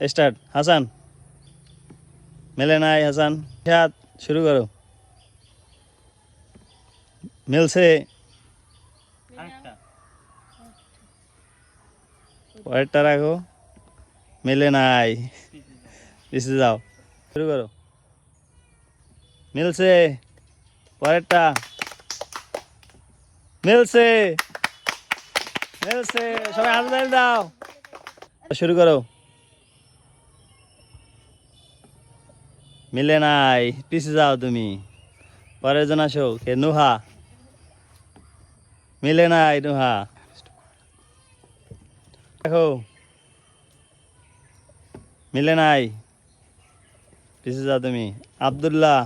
Start. Hasan. মেলে নাই হাসান। হাত শুরু করো। মিলছে। পরেরটা রাখো। মেলে নাই। পিছিয়ে যাও শুরু করো। মিলছে। পরেরটা। মিলছে। মিলছে। সবাই হাত দাও। শুরু করো। মিলে নাই, পিছে যাও তুমি। পরের জন আসো কে নুহা। মিলে নাই, নুহা। দেখো। মিলে নাই, পিছে যাও তুমি। আব্দুল্লাহ।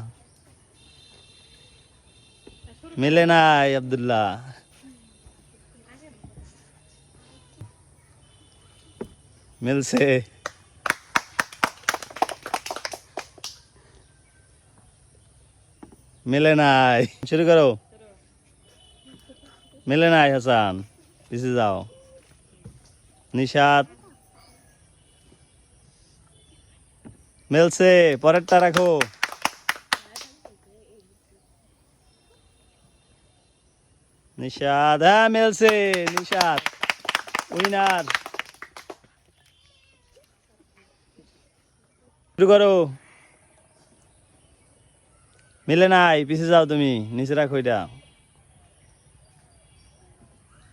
মিলে নাই, আব্দুল্লাহ। মিলছে। মিলে নাই। শুরু করো। মিলে নাই, হাসান। পিছিয়ে যাও। নিশাত। মিলছে, পরেরটা রাখো। নিশাদ হ্যাঁ মেলছে নিশাদ উইনার। শুরু করো। মিলে নাই পিছিয়ে যাও তুমি, নিচে রাখো এটা।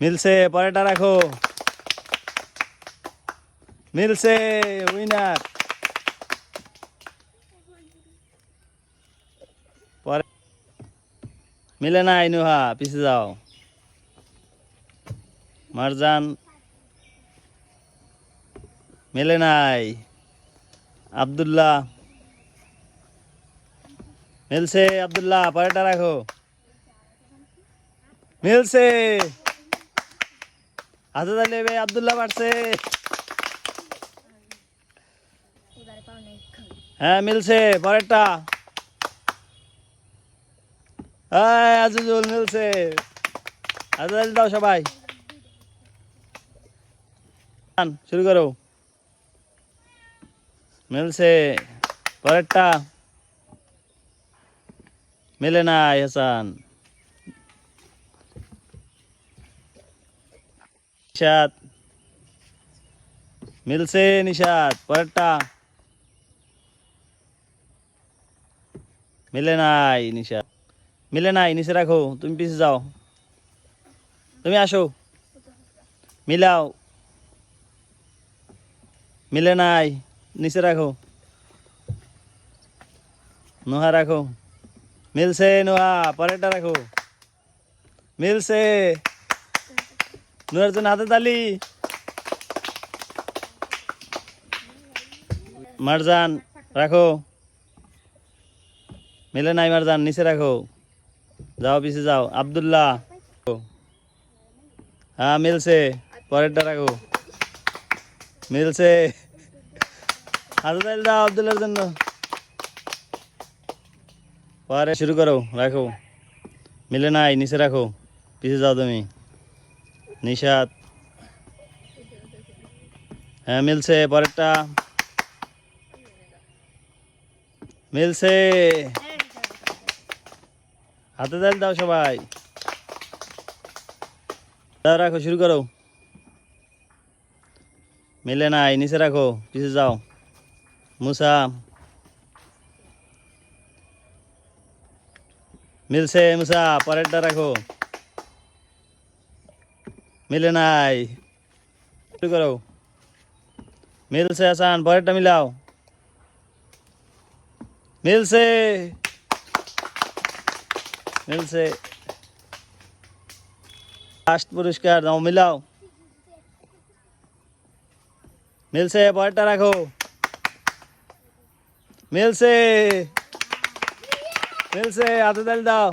মিলছে, পরেরটা রাখো। মিলছে উইনার মিলে নাই, নুহা পিছিয়ে যাও। মারজান। মিলে নাই। আব্দুল্লাহ। মিলছে আব্দুল্লাহ, পরেরটা রাখো। মিলছে। হাতে তাহলে ভাই আব্দুল্লাহ পারছে হ্যাঁ মিলছে, পরেরটা। হ্যাঁ আজিজুল, মিলছে। হাতে তাহলে দাও সবাই। শুরু করো। মিলছে, পরেরটা। মিলে নাই, হাসান। নিশাদ মিলছে নিশাদ পরেরটা। মিলে নাই নিশাদ মিলে নাই, নিচে রাখো, তুমি পিছিয়ে যাও। তুমি আসো। মিলাও। মিলে নাই, নিচে রাখো। নোহা রাখো। মিলছে নোহা পরেরটা রাখো। মিলছে। নোহার জন্য হাতে তালি। মারজান, রাখো। মিলে নাই মারজান, নিচে রাখো। যাও, পিছে যাও। আব্দুল্লাহ। হ্যাঁ মিলছে। পরেরটা রাখো। মিলছে। হাতে তালি দাও আব্দুল্লাহর জন্য। পরে শুরু করো, রাখো। মিলে নাই, নিচে রাখো। পিছে যাও তুমি। নিশাদ হ্যাঁ মিলছে, পরেরটা। মিলছে। হাতে তালি দাও সবাই। দাও, রাখো, শুরু করো। মিলে নাই, নিচে রাখো, পিছে যাও। মুসা মিলছে মুসা পরেরটা রাখো মিলে নাই শুরু করো মিলছে হাসান পরেরটা মিলাও মিলছে মিলছে লাস্ট পুরস্কার দাও মিলাও মিলছে পরেরটা রাখো মিলছে মিলছে হাতে তালি দাও